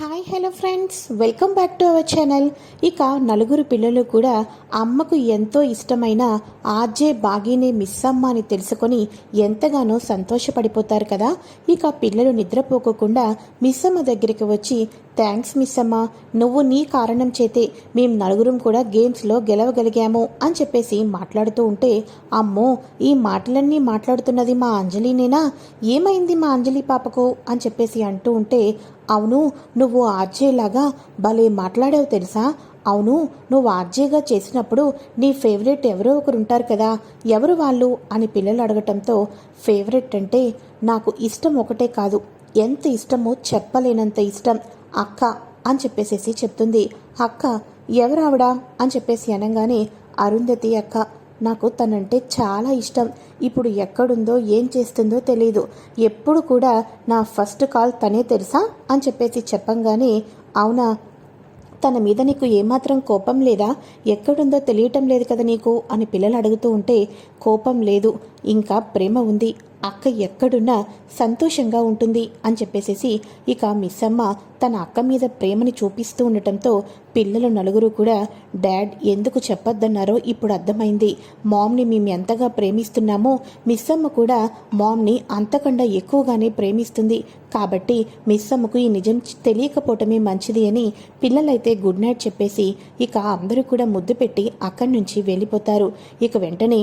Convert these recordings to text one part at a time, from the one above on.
Hi hello friends. Welcome back to our channel. ఇక నలుగురు పిల్లలు కూడా అమ్మకు ఎంతో ఇష్టమైన ఆర్జే బాగీనే మిస్ అమ్మ అని తెలుసుకొని ఎంతగానో సంతోషపడిపోతారు కదా. ఇక పిల్లలు నిద్రపోకోకుండా మిస్ అమ్మ దగ్గరికి వచ్చి థ్యాంక్స్ మిస్ అమ్మ నువ్వు నీ కారణం చేతే మేము నలుగురం కూడా గేమ్స్లో గెలవగలిగాము అని చెప్పేసి మాట్లాడుతూ ఉంటే అమ్మో ఈ మాటలన్నీ మాట్లాడుతున్నది మా అంజలినేనా? ఏమైంది మా అంజలి పాపకు? అని చెప్పేసి అంటూ ఉంటే అవును నువ్వు ఆర్జేలాగా భలే మాట్లాడావు తెలుసా? అవును నువ్వు ఆర్జేగా చేసినప్పుడు నీ ఫేవరెట్ ఎవరో ఒకరు ఉంటారు కదా ఎవరు వాళ్ళు? అని పిల్లలు అడగటంతో ఫేవరెట్ అంటే నాకు ఇష్టం ఒకటే కాదు ఎంత ఇష్టమో చెప్పలేనంత ఇష్టం అక్క అని చెప్పేసేసి చెప్తుంది. అక్క ఎవరావిడా? అని చెప్పేసి అనగానే అరుంధతి అక్క నాకు తనంటే చాలా ఇష్టం. ఇప్పుడు ఎక్కడుందో ఏం చేస్తుందో తెలియదు ఎప్పుడు కూడా నా ఫస్ట్ కాల్ తనే తెలుసా? అని చెప్పేసి చెప్పంగానే అవునా? తన మీద నీకు ఏమాత్రం కోపం లేదా? ఎక్కడుందో తెలియటం లేదు కదా నీకు? అని పిల్లలు అడుగుతూ ఉంటే కోపం లేదు. ఇంకా ప్రేమ ఉంది. అక్క ఎక్కడున్నా సంతోషంగా ఉంటుంది అని చెప్పేసేసి ఇక మిస్సమ్మ తన అక్క మీద ప్రేమని చూపిస్తూ ఉండటంతో పిల్లలు నలుగురు కూడా డాడ్ ఎందుకు చెప్పొద్దన్నారో ఇప్పుడు అర్థమైంది. మామ్ని మేము ఎంతగా ప్రేమిస్తున్నామో మిస్సమ్మ కూడా మామ్ని అంతకన్నా ఎక్కువగానే ప్రేమిస్తుంది. కాబట్టి మిస్సమ్మకు ఈ నిజం తెలియకపోవటమే మంచిది అని పిల్లలైతే గుడ్ నైట్ చెప్పేసి ఇక అందరూ కూడా ముద్దు పెట్టి అక్కడి నుంచి వెళ్ళిపోతారు. ఇక వెంటనే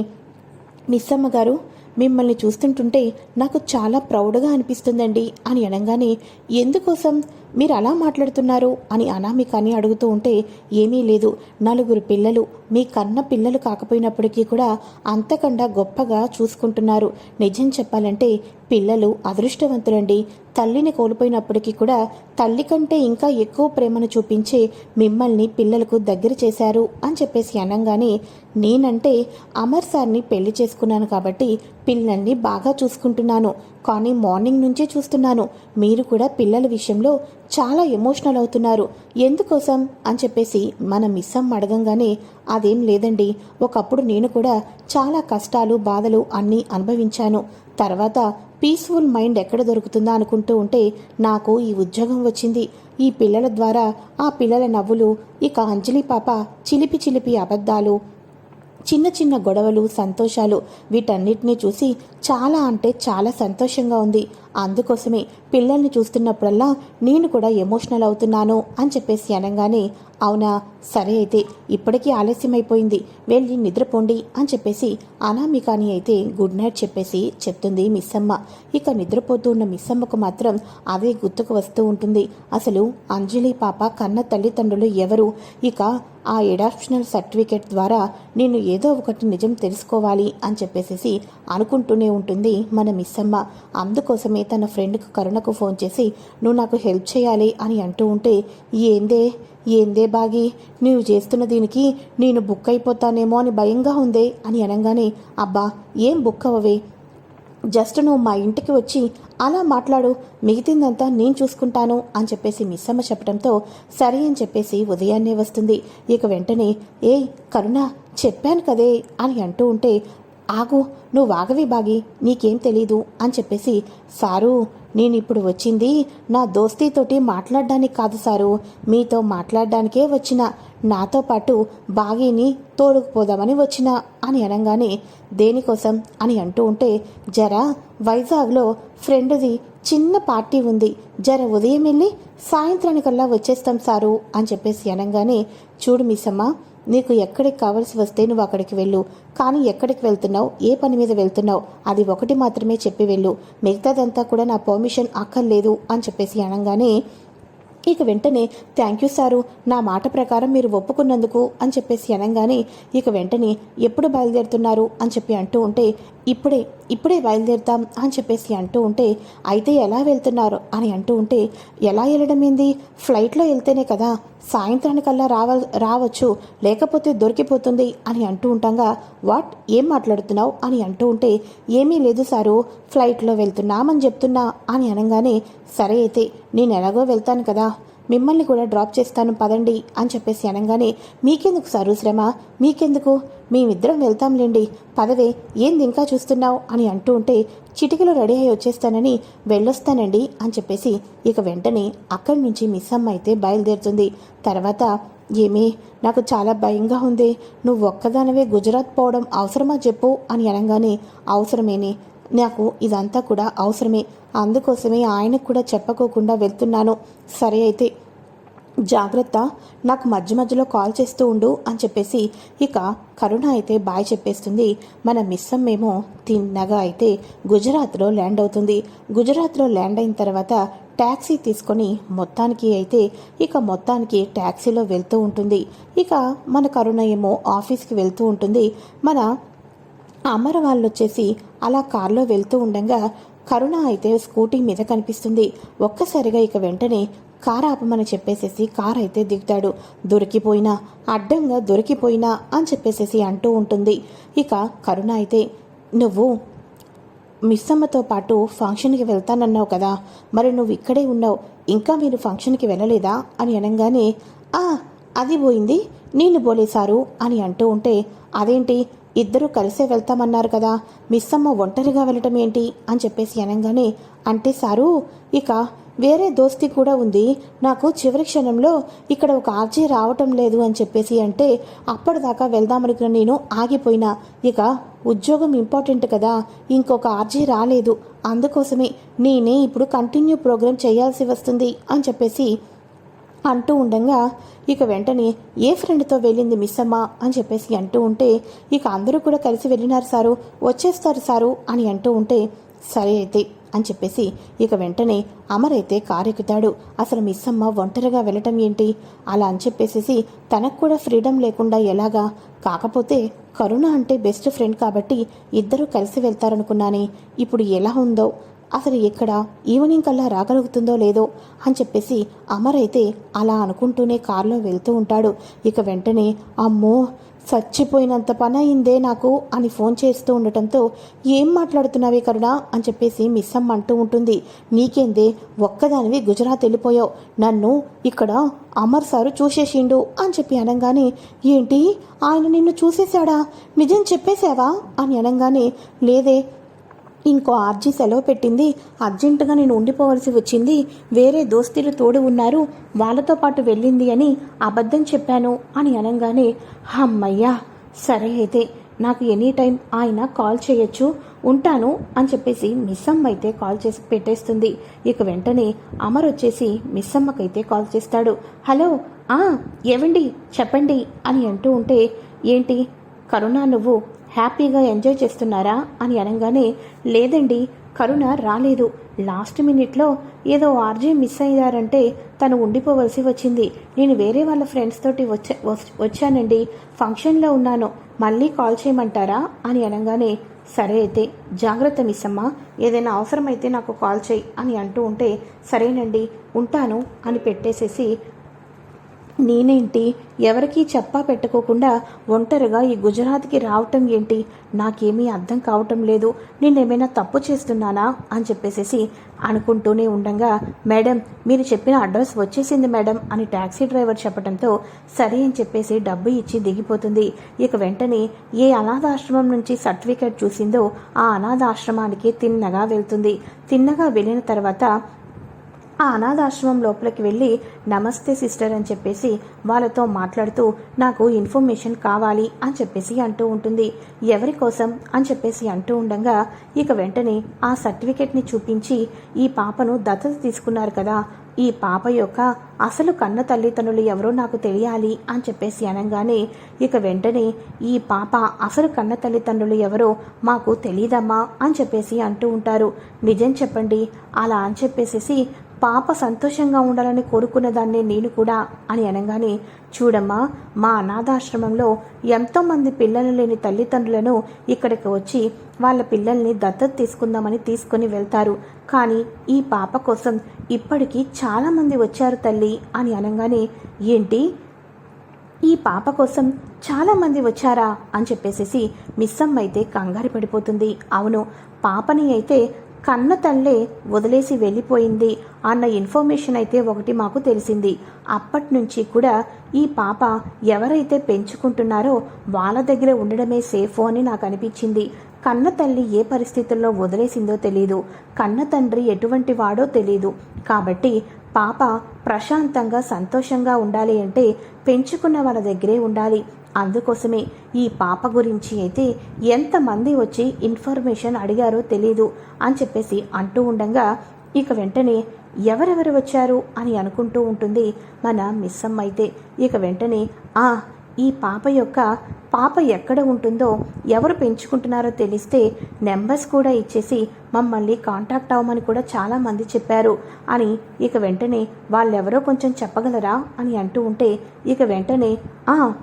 మిస్సమ్మ గారు మిమ్మల్ని చూస్తుంటుంటే నాకు చాలా ప్రౌడ్గా అనిపిస్తుందండి. అని అనగానే ఎందుకోసం? మీరు అలా మాట్లాడుతున్నారు అని అనామికాని అడుగుతూ ఉంటే ఏమీ లేదు. నలుగురు పిల్లలు మీ కన్న పిల్లలు కాకపోయినప్పటికీ కూడా అంతకన్నా గొప్పగా చూసుకుంటున్నారు. నిజం చెప్పాలంటే పిల్లలు అదృష్టవంతులండి. తల్లిని కోల్పోయినప్పటికీ కూడా తల్లి కంటే ఇంకా ఎక్కువ ప్రేమను చూపించే మిమ్మల్ని పిల్లలకు దగ్గర చేశారు అని చెప్పేసి అనగానే నేనంటే అమర్ సార్ని పెళ్ళి చేసుకున్నాను కాబట్టి పిల్లల్ని బాగా చూసుకుంటున్నాను. కానీ మార్నింగ్ నుంచే చూస్తున్నాను. మీరు కూడా పిల్లల విషయంలో చాలా ఎమోషనల్ అవుతున్నారు. ఎందుకోసం? అని చెప్పేసి మన మిస్ అమ్మ అడగంగానే అదేం లేదండి. ఒకప్పుడు నేను కూడా చాలా కష్టాలు బాధలు అన్నీ అనుభవించాను. తర్వాత పీస్ఫుల్ మైండ్ ఎక్కడ దొరుకుతుందా అనుకుంటూ ఉంటే నాకు ఈ ఉద్యోగం వచ్చింది. ఈ పిల్లల ద్వారా ఆ పిల్లల నవ్వులు ఇక అంజలి పాప చిలిపి చిలిపి అబద్ధాలు చిన్న చిన్న గొడవలు సంతోషాలు వీటన్నిటినీ చూసి చాలా అంటే చాలా సంతోషంగా ఉంది. అందుకోసమే పిల్లల్ని చూస్తున్నప్పుడల్లా నేను కూడా ఎమోషనల్ అవుతున్నాను అని చెప్పేసి అనగానే అవునా? సరే అయితే ఇప్పటికీ ఆలస్యమైపోయింది. వెళ్ళి నిద్రపోండి అని చెప్పేసి అనామికాని అయితే గుడ్ నైట్ చెప్పేసి చెప్తుంది మిస్సమ్మ. ఇక నిద్రపోతూ ఉన్న మిస్సమ్మకు మాత్రం అదే గుర్తుకు వస్తూ ఉంటుంది. అసలు అంజలి పాప కన్న తల్లిదండ్రులు ఎవరు? ఇక ఆ ఎడాప్షనల్ సర్టిఫికేట్ ద్వారా నేను ఏదో ఒకటి నిజం తెలుసుకోవాలి అని చెప్పేసి అనుకుంటూనే ఉంటుంది మన మిస్సమ్మ. అందుకోసమే తన ఫ్రెండ్కు కరుణకు ఫోన్ చేసి నువ్వు నాకు హెల్ప్ చేయాలి అని అంటూ ఉంటే ఏందే? ఏందే బాగి? నువ్వు చేస్తున్న దీనికి నేను బుక్ అయిపోతానేమో అని భయంగా ఉందే అని అనగానే అబ్బా ఏం బుక్ అవ్వవే జస్ట్ నువ్వు మా ఇంటికి వచ్చి అలా మాట్లాడు. మిగతిందంతా నేను చూసుకుంటాను అని చెప్పేసి మిస్సమ్మ చెప్పడంతో సరే అని చెప్పేసి ఉదయాన్నే వస్తుంది. ఇక వెంటనే ఏయ్ కరుణ చెప్పాను కదే అని అంటూ ఉంటే ఆగు నువ్వు ఆగవి బాగి నీకేం తెలీదు అని చెప్పేసి సారు నేను ఇప్పుడు వచ్చింది నా దోస్తీతోటి మాట్లాడడానికి కాదు సారు. మీతో మాట్లాడడానికే వచ్చిన. నాతో పాటు బాగీని తోడుకుపోదామని వచ్చిన అని అనగానే దేనికోసం? అని అంటూ ఉంటే జరా వైజాగ్లో ఫ్రెండ్ది చిన్న పార్టీ ఉంది. జర ఉదయం వెళ్ళి సాయంత్రానికల్లా వచ్చేస్తాం సారు అని చెప్పేసి అనగానే చూడు మిస్సమ్మ నీకు ఎక్కడికి కావాల్సి వస్తే నువ్వు అక్కడికి వెళ్ళు. కానీ ఎక్కడికి వెళ్తున్నావు? ఏ పని మీద వెళ్తున్నావు? అది ఒకటి మాత్రమే చెప్పి వెళ్ళు. మిగతాదంతా కూడా నా పర్మిషన్ అక్కర్లేదు అని చెప్పేసి అనగానే ఇక వెంటనే థ్యాంక్ యూ సారు. నా మాట ప్రకారం మీరు ఒప్పుకున్నందుకు అని చెప్పేసి అనగానే ఇక వెంటనే ఎప్పుడు బయలుదేరుతున్నారు? అని చెప్పి అంటూ ఉంటే ఇప్పుడే ఇప్పుడే బయలుదేరుతాం అని చెప్పేసి అంటూ ఉంటే అయితే ఎలా వెళ్తున్నారు? అని అంటూ ఉంటే ఎలా వెళ్ళడం ఏంది? ఫ్లైట్లో వెళ్తేనే కదా సాయంత్రానికల్లా రావ రావచ్చు లేకపోతే దొరికిపోతుంది అని అంటూ ఉంటాగా వాట్? ఏం మాట్లాడుతున్నావు? అని అంటూ ఉంటే ఏమీ లేదు సారు ఫ్లైట్లో వెళ్తున్నామని చెప్తున్నా అని అనగానే సరే అయితే నేను ఎలాగో వెళ్తాను కదా మిమ్మల్ని కూడా డ్రాప్ చేస్తాను పదండి అని చెప్పేసి అనగానే మీకెందుకు సారు శ్రమ? మీకెందుకు? మేమిద్దరం వెళ్తాంలేండి. పదవే ఏంది ఇంకా చూస్తున్నావు? అని అంటూ ఉంటే చిటికలో రెడీ అయి వచ్చేస్తానని వెళ్ళొస్తానండి అని చెప్పేసి ఇక వెంటనే అక్కడి నుంచి మిస్ అమ్మ అయితే బయలుదేరుతుంది. తర్వాత ఏమీ నాకు చాలా భయంగా ఉంది. నువ్వు ఒక్కదానివే గుజరాత్ పోవడం అవసరమా చెప్పు? అని అనగానే అవసరమేనే. నాకు ఇదంతా కూడా అవసరమే. అందుకోసమే ఆయనకు కూడా చెప్పకోకుండా వెళ్తున్నాను. సరే అయితే జాగ్రత్త. నాకు మధ్య మధ్యలో కాల్ చేస్తూ ఉండు అని చెప్పేసి ఇక కరుణ అయితే బాయ్ చెప్పేస్తుంది. మన మిస్సమ్ ఏమో తిన్నగా అయితే గుజరాత్లో ల్యాండ్ అవుతుంది. గుజరాత్లో ల్యాండ్ అయిన తర్వాత ట్యాక్సీ తీసుకొని మొత్తానికి అయితే ఇక మొత్తానికి ట్యాక్సీలో వెళ్తూ ఉంటుంది. ఇక మన కరుణ ఏమో ఆఫీస్కి వెళ్తూ ఉంటుంది. మన అమర వాళ్ళు వచ్చేసి అలా కారులో వెళ్తూ ఉండగా కరుణ అయితే స్కూటీ మీద కనిపిస్తుంది. ఒక్కసారిగా ఇక వెంటనే కార్ ఆపమని చెప్పేసేసి కార్ అయితే దిగుతాడు. దొరికిపోయినా అడ్డంగా దొరికిపోయినా అని చెప్పేసేసి అంటూ ఉంటుంది. ఇక కరుణ అయితే నువ్వు మిస్సమ్మతో పాటు ఫంక్షన్కి వెళ్తానన్నావు కదా మరి నువ్వు ఇక్కడే ఉన్నావు ఇంకా మీరు ఫంక్షన్కి వెళ్ళలేదా? అని అనగానే ఆ అది పోయింది నీళ్ళు పోలేశారు అని అంటూ ఉంటే అదేంటి ఇద్దరు కలిసే వెళ్తామన్నారు కదా. మిస్సమ్మ ఒంటరిగా వెళ్ళటం ఏంటి? అని చెప్పేసి అనగానే అంటే సారు ఇక వేరే దోస్తి కూడా ఉంది. నాకు చివరి క్షణంలో ఇక్కడ ఒక ఆర్జీ రావటం లేదు అని చెప్పేసి అంటే అప్పటిదాకా వెళ్దామనుకున్న నేను ఆగిపోయినా. ఇక ఉద్యోగం ఇంపార్టెంట్ కదా ఇంకొక ఆర్జీ రాలేదు. అందుకోసమే నేనే ఇప్పుడు కంటిన్యూ ప్రోగ్రామ్ చేయాల్సి వస్తుంది అని చెప్పేసి అంటూ ఉండగా ఇక వెంటనే ఏ ఫ్రెండ్తో వెళ్ళింది మిస్ అమ్మ అని చెప్పేసి అంటూ ఉంటే ఇక అందరూ కూడా కలిసి వెళ్ళినారు సారు వచ్చేస్తారు సారు అని అంటూ ఉంటే సరే అయితే అని చెప్పేసి ఇక వెంటనే అమర్ అయితే కారు ఎక్కుతాడు అసలు మిస్ అమ్మ ఒంటరిగా వెళ్ళటం ఏంటి? అలా అని చెప్పేసేసి తనకు కూడా ఫ్రీడమ్ లేకుండా ఎలాగా? కాకపోతే కరుణ అంటే బెస్ట్ ఫ్రెండ్ కాబట్టి ఇద్దరూ కలిసి వెళ్తారనుకున్నానే. ఇప్పుడు ఎలా ఉందో? అసలు ఎక్కడ ఈవినింగ్ కల్లా రాగలుగుతుందో లేదో అని చెప్పేసి అమర్ అయితే అలా అనుకుంటూనే కారులో వెళ్తూ ఉంటాడు. ఇక వెంటనే అమ్మో చచ్చిపోయినంత పని అయిందే నాకు అని ఫోన్ చేస్తూ ఉండటంతో ఏం మాట్లాడుతున్నావే కరుణ అని చెప్పేసి మిస్ అమ్మ అంటూ ఉంటుంది. నీకేందే ఒక్కదానివి గుజరాత్ వెళ్ళిపోయావు. నన్ను ఇక్కడ అమర్ సారు చూసేసిండు అని చెప్పి అనగానే ఏంటి? ఆయన నిన్ను చూసేశాడా? నిజం చెప్పేశావా? అని అనగానే లేదే ఇంకో ఆర్జీ సెలవు పెట్టింది. అర్జెంటుగా నేను ఉండిపోవలసి వచ్చింది. వేరే దోస్తీలు తోడు ఉన్నారు. వాళ్ళతో పాటు వెళ్ళింది అని అబద్ధం చెప్పాను అని అనగానే అమ్మయ్యా సరే అయితే నాకు ఎనీ టైం ఆయన కాల్ చేయొచ్చు. ఉంటాను అని చెప్పేసి మిస్సమ్మ అయితే కాల్ చేసి పెట్టేస్తుంది. ఇక వెంటనే అమర్ వచ్చేసి మిస్సమ్మకైతే కాల్ చేస్తాడు. హలో ఆ ఏవండి? చెప్పండి అని అంటూ ఉంటే ఏంటి? కరుణ నువ్వు హ్యాపీగా ఎంజాయ్ చేస్తున్నారా అని అనగానే లేదండి కరుణ రాలేదు. లాస్ట్ మినిట్లో ఏదో ఆర్జే మిస్ అయ్యారంటే తను ఉండిపోవలసి వచ్చింది. నేను వేరే వాళ్ళ ఫ్రెండ్స్ తోటి వచ్చా వచ్చానండి. ఫంక్షన్లో ఉన్నాను. మళ్ళీ కాల్ చేయమంటారా? అని అనగానే సరే అయితే జాగ్రత్త మిస్ అమ్మ ఏదైనా అవసరమైతే నాకు కాల్ చేయి అని అంటూ ఉంటే సరేనండి ఉంటాను అని పెట్టేసేసి నేనేంటి? ఎవరికీ చెప్పా పెట్టుకోకుండా ఒంటరిగా ఈ గుజరాత్కి రావటం ఏంటి? నాకేమీ అర్థం కావటం లేదు. నేనేమైనా తప్పు చేస్తున్నానా? అని చెప్పేసేసి అనుకుంటూనే ఉండగా మేడం మీరు చెప్పిన అడ్రస్ వచ్చేసింది మేడం అని ట్యాక్సీ డ్రైవర్ చెప్పడంతో సరే అని చెప్పేసి డబ్బు ఇచ్చి దిగిపోతుంది. ఇక వెంటనే ఏ అనాథాశ్రమం నుంచి సర్టిఫికేట్ చూసిందో ఆ అనాథాశ్రమానికి తిన్నగా వెళ్తుంది. తిన్నగా వెళ్ళిన తర్వాత ఆ అనాథాశ్రమం లోపలికి వెళ్ళి నమస్తే సిస్టర్ అని చెప్పేసి వాళ్ళతో మాట్లాడుతూ నాకు ఇన్ఫర్మేషన్ కావాలి అని చెప్పేసి అంటూ ఉంటుంది. ఎవరి కోసం? అని చెప్పేసి అంటూ ఉండగా ఇక వెంటనే ఆ సర్టిఫికెట్ని చూపించి ఈ పాపను దత్తత తీసుకున్నారు కదా ఈ పాప యొక్క అసలు కన్న తల్లిదండ్రులు ఎవరో నాకు తెలియాలి అని చెప్పేసి అనగానే ఇక వెంటనే ఈ పాప అసలు కన్న తల్లిదండ్రులు ఎవరో మాకు తెలియదమ్మా అని చెప్పేసి అంటూ ఉంటారు. నిజం చెప్పండి అలా అని చెప్పేసేసి పాప సంతోషంగా ఉండాలని కోరుకున్న దాన్నే నేను కూడా అని అనగానే చూడమ్మా మా అనాథాశ్రమంలో ఎంతోమంది పిల్లలు లేని తల్లిదండ్రులను ఇక్కడికి వచ్చి వాళ్ళ పిల్లల్ని దత్తత తీసుకుందామని తీసుకుని వెళ్తారు. కానీ ఈ పాప కోసం ఇప్పటికీ చాలామంది వచ్చారు తల్లి అని అనగానే ఏంటి? ఈ పాప కోసం చాలామంది వచ్చారా? అని చెప్పేసేసి మిస్సమ్మ అయితే కంగారు పడిపోతుంది. అవును పాపని అయితే కన్న తల్లే వదిలేసి వెళ్ళిపోయింది అన్న ఇన్ఫర్మేషన్ అయితే ఒకటి మాకు తెలిసింది. అప్పటి నుంచి కూడా ఈ పాప ఎవరైతే పెంచుకుంటున్నారో వాళ్ళ దగ్గర ఉండడమే సేఫ్ అని నాకు అనిపించింది. కన్న తల్లి ఏ పరిస్థితుల్లో వదిలేసిందో తెలియదు కన్న తండ్రి ఎటువంటి వాడో తెలియదు కాబట్టి పాప ప్రశాంతంగా సంతోషంగా ఉండాలి అంటే పెంచుకున్న వాళ్ళ దగ్గరే ఉండాలి. అందుకోసమే ఈ పాప గురించి అయితే ఎంతమంది వచ్చి ఇన్ఫర్మేషన్ అడిగారో తెలీదు అని చెప్పేసి అంటూ ఉండగా ఇక వెంటనే ఎవరెవరు వచ్చారు అని అనుకుంటూ ఉంటుంది మన మిస్సమ్మ అయితే. ఇక వెంటనే ఆ ఈ పాప యొక్క పాప ఎక్కడ ఉంటుందో ఎవరు పెంచుకుంటున్నారో తెలిస్తే నెంబర్స్ కూడా ఇచ్చేసి మమ్మల్ని కాంటాక్ట్ అవ్వమని కూడా చాలామంది చెప్పారు అని ఇక వెంటనే వాళ్ళెవరో కొంచెం చెప్పగలరా? అని అంటూ ఉంటే ఇక వెంటనే ఆ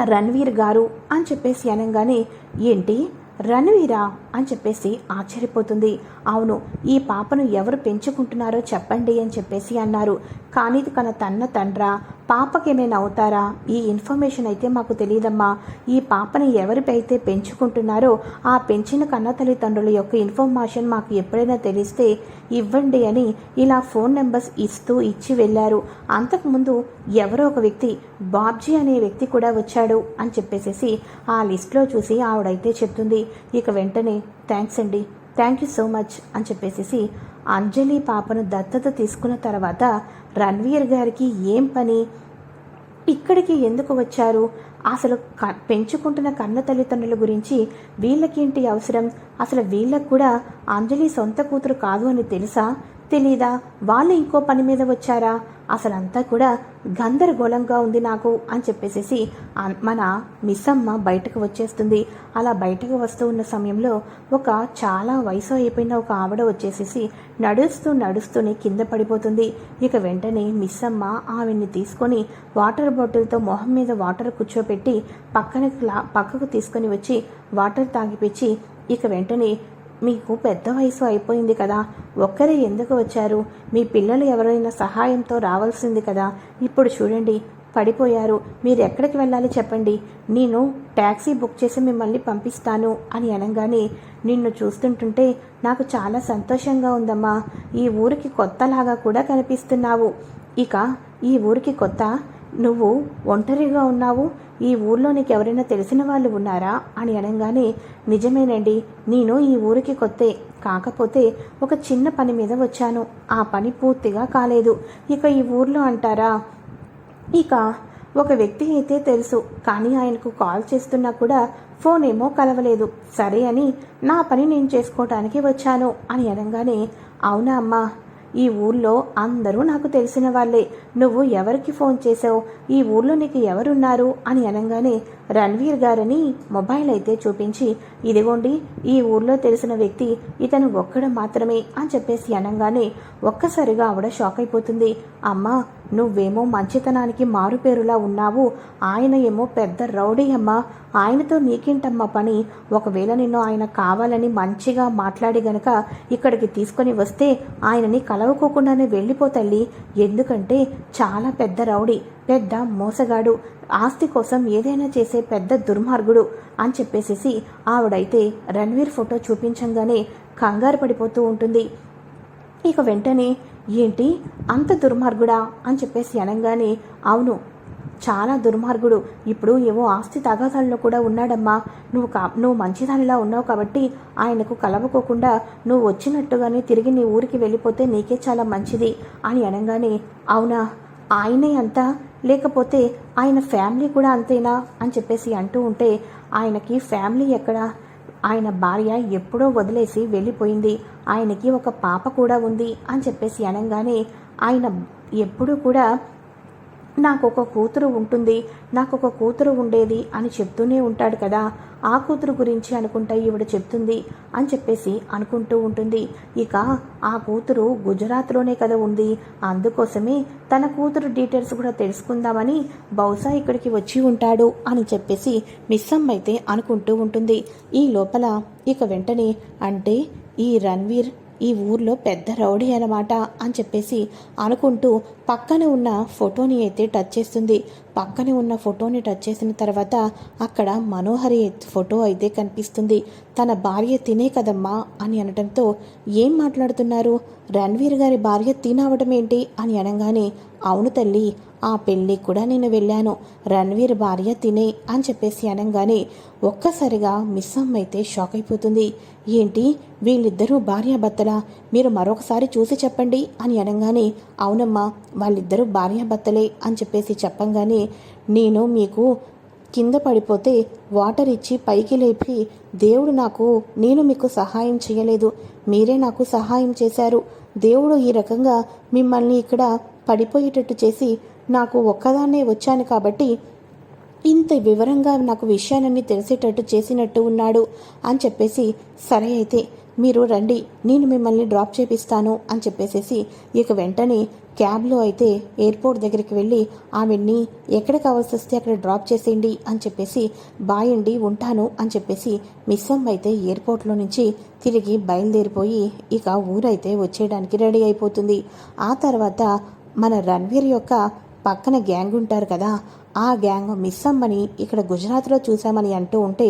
రణ్వీర్ గారు అని చెప్పేసి అనగానే ఏంటి? రణ్వీరా? అని చెప్పేసి ఆశ్చర్యపోతుంది. అవును ఈ పాపను ఎవరు పెంచుకుంటున్నారో చెప్పండి అని చెప్పేసి అన్నారు. కానీ ఇది కన తన్న తండ్రా పాపకేమైనా అవుతారా? ఈ ఇన్ఫర్మేషన్ అయితే మాకు తెలియదమ్మా ఈ పాపని ఎవరిపైతే పెంచుకుంటున్నారో ఆ పెంచిన కన్న తల్లిదండ్రుల యొక్క ఇన్ఫర్మేషన్ మాకు ఎప్పుడైనా తెలిస్తే ఇవ్వండి అని ఇలా ఫోన్ నెంబర్స్ ఇస్తూ ఇచ్చి వెళ్ళారు. అంతకుముందు ఎవరో ఒక వ్యక్తి బాబ్జీ అనే వ్యక్తి కూడా వచ్చాడు అని చెప్పేసేసి ఆ లిస్ట్లో చూసి ఆవిడైతే చెప్తుంది. ఇక వెంటనే థ్యాంక్స్ అండి. థ్యాంక్ యూ సో మచ్ అని చెప్పేసి అంజలి పాపను దత్తత తీసుకున్న తర్వాత రణ్వీర్ గారికి ఏం పని? ఇక్కడికి ఎందుకు వచ్చారు? అసలు క పెంచుకుంటున్న కన్న తల్లిదండ్రుల గురించి వీళ్ళకేంటి అవసరం? అసలు వీళ్ళకు కూడా అంజలి సొంత కూతురు కాదు అని తెలుసా? తెలీదా? వాళ్ళు ఇంకో పని మీద వచ్చారా? అసలంతా కూడా గందరగోళంగా ఉంది నాకు అని చెప్పేసేసి మన మిస్సమ్మ బయటకు వచ్చేస్తుంది. అలా బయటకు వస్తూ ఉన్న సమయంలో ఒక చాలా వయసు అయిపోయిన ఒక ఆవిడ వచ్చేసేసి నడుస్తూ నడుస్తూనే కింద పడిపోతుంది. ఇక వెంటనే మిస్సమ్మ ఆవిడ్ని తీసుకొని వాటర్ బాటిల్తో మొహం మీద వాటర్ కూర్చోపెట్టి పక్కన పక్కకు తీసుకొని వచ్చి వాటర్ తాగిపించి ఇక వెంటనే మీకు పెద్ద వయసు అయిపోయింది కదా. ఒక్కరే ఎందుకు వచ్చారు? మీ పిల్లలు ఎవరైనా సహాయంతో రావాల్సింది కదా. ఇప్పుడు చూడండి పడిపోయారు. మీరు ఎక్కడికి వెళ్ళాలి చెప్పండి. నేను ట్యాక్సీ బుక్ చేసి మిమ్మల్ని పంపిస్తాను అని అనగానే నిన్ను చూస్తుంటుంటే నాకు చాలా సంతోషంగా ఉందమ్మా. ఈ ఊరికి కొత్తలాగా కూడా కనిపిస్తున్నావు. ఇక ఈ ఊరికి కొత్త నువ్వు ఒంటరిగా ఉన్నావు? ఈ ఊర్లో నీకు ఎవరైనా తెలిసిన వాళ్ళు ఉన్నారా? అని అనగానే నిజమేనండి నేను ఈ ఊరికి కొత్తే. కాకపోతే ఒక చిన్న పని మీద వచ్చాను. ఆ పని పూర్తిగా కాలేదు. ఇక ఈ ఊర్లో అంటారా? ఇక ఒక వ్యక్తి అయితే తెలుసు. కానీ ఆయనకు కాల్ చేస్తున్నా కూడా ఫోన్ ఏమో కలవలేదు. సరే అని నా పని నేను చేసుకోవటానికి వచ్చాను అని అనగానే అవునా అమ్మా? ఈ ఊర్లో అందరూ నాకు తెలిసిన వాళ్ళే. నువ్వు ఎవరికి ఫోన్ చేసావు ఈ ఊర్లో నీకు ఎవరున్నారు? అని అనగానే రణ్వీర్ గారని మొబైల్ అయితే చూపించి ఇదిగోండి ఈ ఊర్లో తెలిసిన వ్యక్తి ఇతను ఒక్కడ మాత్రమే అని చెప్పేసి అనగానే ఒక్కసారిగా ఆవిడ షాక్ అయిపోతుంది. అమ్మా నువ్వేమో మంచితనానికి మారుపేరులా ఉన్నావు. ఆయన ఏమో పెద్ద రౌడీ అమ్మా. ఆయనతో నీకేంటమ్మా పని? ఒకవేళ నిన్ను ఆయన కావాలని మంచిగా మాట్లాడి గనక ఇక్కడికి తీసుకొని వస్తే ఆయనని కలవకోకుండానే వెళ్ళిపోతల్లి ఎందుకంటే చాలా పెద్ద రౌడీ పెద్ద మోసగాడు ఆస్తి కోసం ఏదైనా చేసే పెద్ద దుర్మార్గుడు అని చెప్పేసేసి ఆవిడైతే రణ్వీర్ ఫోటో చూపించంగానే కంగారు పడిపోతూ ఉంటుంది. ఇక వెంటనే ఏంటి? అంత దుర్మార్గుడా? అని చెప్పేసి అనగానే అవును చాలా దుర్మార్గుడు. ఇప్పుడు ఏవో ఆస్తి తగాదాల్లో కూడా ఉన్నాడమ్మా. నువ్వు కా నువ్వు మంచిదానిలా ఉన్నావు కాబట్టి ఆయనకు కలవకోకుండా నువ్వు వచ్చినట్టుగానే తిరిగి నీ ఊరికి వెళ్ళిపోతే నీకే చాలా మంచిది అని అనగానే అవునా? ఆయనే అంతా? లేకపోతే ఆయన ఫ్యామిలీ కూడా అంతేనా? అని చెప్పేసి అంటూ ఉంటే ఆయనకి ఫ్యామిలీ ఎక్కడా? ఆయన భార్య ఎప్పుడో వదిలేసి వెళ్ళిపోయింది. ఆయనకి ఒక పాప కూడా ఉంది అని చెప్పేసి అనగానే ఆయన ఎప్పుడూ కూడా నాకు ఒక కూతురు ఉంటుంది నాకు ఒక కూతురు ఉండేది అని చెప్తూనే ఉంటాడు కదా. ఆ కూతురు గురించి అనుకుంటా ఈవిడ చెప్తుంది అని చెప్పేసి అనుకుంటూ ఉంటుంది. ఇక ఆ కూతురు గుజరాత్లోనే కదా ఉంది. అందుకోసమే తన కూతురు డీటెయిల్స్ కూడా తెలుసుకుందామని బహుశా ఇక్కడికి వచ్చి ఉంటాడు అని చెప్పేసి మిస్సమ్ అయితే అనుకుంటూ ఉంటుంది. ఈ లోపల ఇక వెంటనే అంటే ఈ రణ్వీర్ ఈ ఊర్లో పెద్ద రౌడీ అన్నమాట అని చెప్పేసి అనుకుంటూ పక్కన ఉన్న ఫోటోని అయితే టచ్ చేస్తుంది. పక్కనే ఉన్న ఫోటోని టచ్ చేసిన తర్వాత అక్కడ మనోహరి ఫోటో అయితే కనిపిస్తుంది. తన భార్య తినే కదమ్మా అని అనడంతో ఏం మాట్లాడుతున్నారు? రణ్వీర్ గారి భార్య తినవడం ఏంటి? అని అనగానే అవును తల్లి ఆ పెళ్ళి కూడా నేను వెళ్ళాను. రణ్వీర్ భార్య తినే అని చెప్పేసి అనగానే ఒక్కసారిగా మిస్ అయితే షాక్ అయిపోతుంది. ఏంటి? వీళ్ళిద్దరూ భార్యాభర్తలా? మీరు మరొకసారి చూసి చెప్పండి అని అనగానే అవునమ్మా వాళ్ళిద్దరూ భార్యాభర్తలే అని చెప్పేసి చెప్పంగానే నేను మీకు కింద పడిపోతే వాటర్ ఇచ్చి పైకి లేపి దేవుడు నాకు నేను మీకు సహాయం చేయలేదు. మీరే నాకు సహాయం చేశారు. దేవుడు ఈ రకంగా మిమ్మల్ని ఇక్కడ పడిపోయేటట్టు చేసి నాకు ఒక్కదాన్నే వచ్చాను కాబట్టి ఇంత వివరంగా నాకు విషయాలన్నీ తెలిసేటట్టు చేసినట్టు ఉన్నాడు అని చెప్పేసి సరే అయితే మీరు రండి నేను మిమ్మల్ని డ్రాప్ చేపిస్తాను అని చెప్పేసేసి ఇక వెంటనే క్యాబ్లో అయితే ఎయిర్పోర్ట్ దగ్గరికి వెళ్ళి ఆవిడ్ని ఎక్కడ కావాల్సి వస్తే అక్కడ డ్రాప్ చేసేయండి అని చెప్పేసి బాయండి ఉంటాను అని చెప్పేసి మిస్సమ్ అయితే ఎయిర్పోర్ట్లో నుంచి తిరిగి బయలుదేరిపోయి ఇక ఊరైతే వచ్చేయడానికి రెడీ అయిపోతుంది. ఆ తర్వాత మన రణ్వీర్ యొక్క పక్కన గ్యాంగ్ ఉంటారు కదా ఆ గ్యాంగ్ మిస్ అమ్మని ఇక్కడ గుజరాత్లో చూశామని అంటూ ఉంటే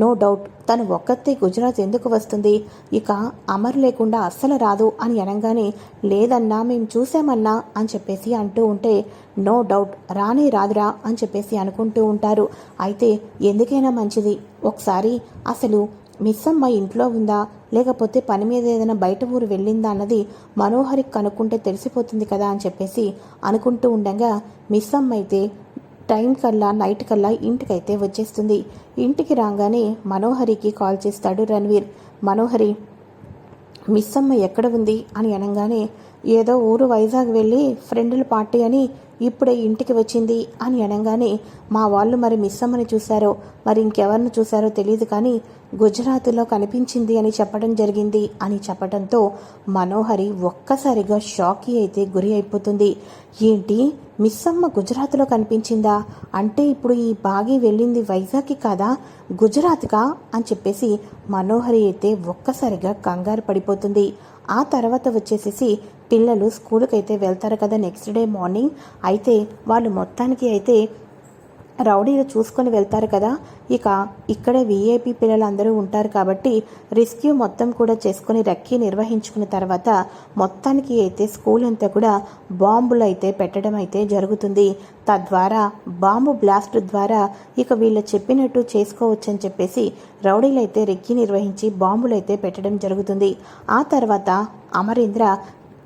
నో డౌట్ తను ఒక్కతే గుజరాత్ ఎందుకు వస్తుంది? ఇక అమర్ లేకుండా అస్సలు రాదు అని అనగానే లేదన్నా మేము చూసామన్నా అని చెప్పేసి అంటూ ఉంటే నో డౌట్ రానే రాదురా అని చెప్పేసి అనుకుంటూ ఉంటారు. అయితే ఎందుకైనా మంచిది. ఒకసారి అసలు మిస్ అమ్మ ఇంట్లో ఉందా? లేకపోతే పని మీద ఏదైనా బయట ఊరు వెళ్ళిందా అన్నది మనోహరికి కనుక్కుంటే తెలిసిపోతుంది కదా అని చెప్పేసి అనుకుంటూ ఉండగా మిస్ అమ్మ అయితే టైం కల్లా నైట్ కల్లా ఇంటికైతే వచ్చేస్తుంది. ఇంటికి రాగానే మనోహరికి కాల్ చేస్తాడు రణ్వీర్. మనోహరి మిస్ అమ్మ ఎక్కడ ఉంది? అని అనగానే ఏదో ఊరు వైజాగ్ వెళ్ళి ఫ్రెండ్ల పార్టీ అని ఇప్పుడే ఇంటికి వచ్చింది అని అనగానే మా వాళ్ళు మరి మిస్ అమ్మని చూశారో మరి ఇంకెవరిని చూశారో తెలియదు కానీ గుజరాత్లో కనిపించింది అని చెప్పడం జరిగింది అని చెప్పడంతో మనోహరి ఒక్కసారిగా షాకి అయితే గురి అయిపోతుంది. ఏంటి? మిస్ అమ్మ గుజరాత్లో కనిపించిందా? అంటే ఇప్పుడు ఈ బాగి వెళ్ళింది వైజాగ్కి కాదా? గుజరాత్కా? అని చెప్పేసి మనోహరి అయితే ఒక్కసారిగా కంగారు పడిపోతుంది. ఆ తర్వాత వచ్చేసేసి పిల్లలు స్కూల్కి అయితే వెళ్తారు కదా నెక్స్ట్ డే మార్నింగ్. అయితే వాళ్ళు మొత్తానికి అయితే రౌడీలు చూసుకొని వెళ్తారు కదా. ఇక ఇక్కడే వీఐపీ పిల్లలందరూ ఉంటారు కాబట్టి రెస్క్యూ మొత్తం కూడా చేసుకుని రక్కీ నిర్వహించుకున్న తర్వాత మొత్తానికి అయితే స్కూల్ అంతా కూడా బాంబులు అయితే పెట్టడం అయితే జరుగుతుంది. తద్వారా బాంబు బ్లాస్ట్ ద్వారా ఇక వీళ్ళు చెప్పినట్టు చేసుకోవచ్చని చెప్పేసి రౌడీలు అయితే రెక్కీ నిర్వహించి బాంబులు అయితే పెట్టడం జరుగుతుంది. ఆ తర్వాత అమరేంద్ర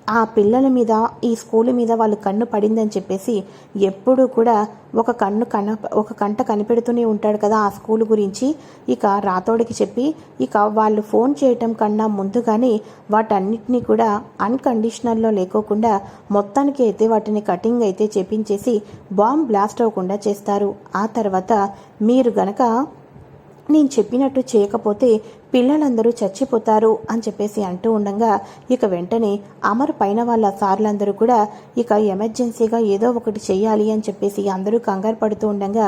ఆ పిల్లల మీద ఈ స్కూల్ మీద వాళ్ళు కన్ను పడిందని చెప్పేసి ఎప్పుడూ కూడా ఒక కన్ను కన ఒక కంట కనిపెడుతూనే ఉంటాడు కదా ఆ స్కూల్ గురించి. ఇక రాతోడికి చెప్పి ఇక వాళ్ళు ఫోన్ చేయటం కన్నా ముందుగానే వాటన్నిటినీ కూడా అన్కండిషనల్లో లేకోకుండా మొత్తానికి అయితే వాటిని కటింగ్ అయితే చేపించేసి బాంబ్ బ్లాస్ట్ అవ్వకుండా చేస్తారు. ఆ తర్వాత మీరు గనక నేను చెప్పినట్టు చేయకపోతే పిల్లలందరూ చచ్చిపోతారు అని చెప్పేసి అంటూ ఉండగా ఇక వెంటనే అమర్ పైన వాళ్ళ సార్లందరూ కూడా ఇక ఎమర్జెన్సీగా ఏదో ఒకటి చేయాలి అని చెప్పేసి అందరూ కంగారు పడుతూ ఉండగా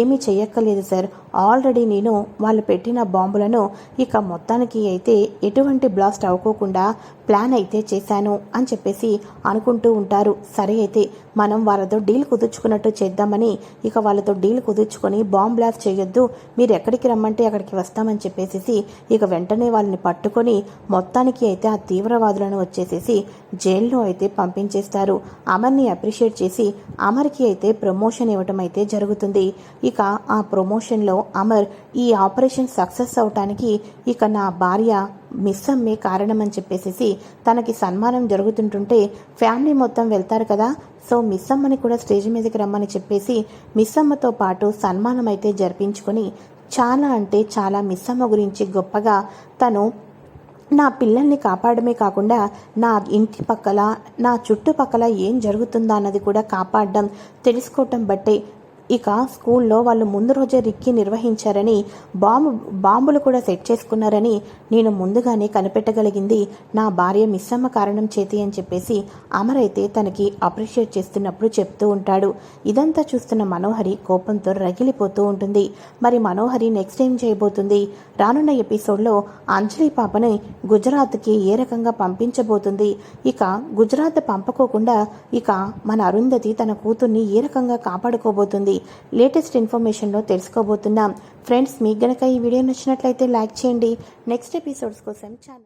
ఏమీ చెయ్యక్కర్లేదు సార్. ఆల్రెడీ నేను వాళ్ళు పెట్టిన బాంబులను ఇక మొత్తానికి అయితే ఎటువంటి బ్లాస్ట్ అవ్వకోకుండా ప్లాన్ అయితే చేశాను అని చెప్పేసి అనుకుంటూ ఉంటారు. సరే అయితే మనం వాళ్ళతో డీల్ కుదుర్చుకున్నట్టు చేద్దామని ఇక వాళ్ళతో డీల్ కుదుర్చుకొని బాంబ్ బ్లాస్ట్ చేయొద్దు. మీరు ఎక్కడికి రమ్మంటే అక్కడికి వస్తామని చెప్పేసి ఇక వెంటనే వాళ్ళని పట్టుకొని మొత్తానికి అయితే ఆ తీవ్రవాదులను వచ్చేసేసి జైల్లో అయితే పంపించేస్తారు. అమర్ని అప్రిషియేట్ చేసి అమర్కి అయితే ప్రమోషన్ ఇవ్వటం అయితే జరుగుతుంది. ఇక ఆ ప్రమోషన్లో అమర్ ఈ ఆపరేషన్ సక్సెస్ అవటానికి ఇక నా భార్య మిస్ అమ్మే కారణం అని చెప్పేసి తనకి సన్మానం జరుగుతుంటుంటే ఫ్యామిలీ మొత్తం వెళ్తారు కదా. సో మిస్ అమ్మని కూడా స్టేజ్ మీదకి రమ్మని చెప్పేసి మిస్ అమ్మతో పాటు సన్మానం అయితే జరిపించుకొని చాలా అంటే చాలా మిస్సమ్మ గురించి గొప్పగా తను నా పిల్లల్ని కాపాడమే కాకుండా నా ఇంటి పక్కల నా చుట్టుపక్కల ఏం జరుగుతుందా అన్నది కూడా కాపాడడం తెలుసుకోవటం బట్టే ఇక స్కూల్లో వాళ్ళు ముందు రోజే రిక్కి నిర్వహించారని బాంబు బాంబులు కూడా సెట్ చేసుకున్నారని నేను ముందుగానే కనిపెట్టగలిగింది. నా భార్య మిస్సమ్మ కారణం చేతి అని చెప్పేసి అమర్ అయితే తనకి అప్రిషియేట్ చేస్తున్నప్పుడు చెప్తూ ఉంటాడు. ఇదంతా చూస్తున్న మనోహరి కోపంతో రగిలిపోతూ ఉంటుంది. మరి మనోహరి నెక్స్ట్ ఏం చేయబోతుంది? రానున్న ఎపిసోడ్లో అంజలి పాపని గుజరాత్కి ఏ రకంగా పంపించబోతుంది? ఇక గుజరాత్ పంపకోకుండా ఇక మన అరుంధతి తన కూతుర్ని ఏ రకంగా కాపాడుకోబోతుంది? లేటెస్ట్ ఇన్ఫర్మేషన్లో తెలుసుకోబోతున్నాం. ఫ్రెండ్స్ మీకు గనక ఈ వీడియో నచ్చినట్లయితే లైక్ చేయండి. నెక్స్ట్ ఎపిసోడ్స్ కోసం ఛానల్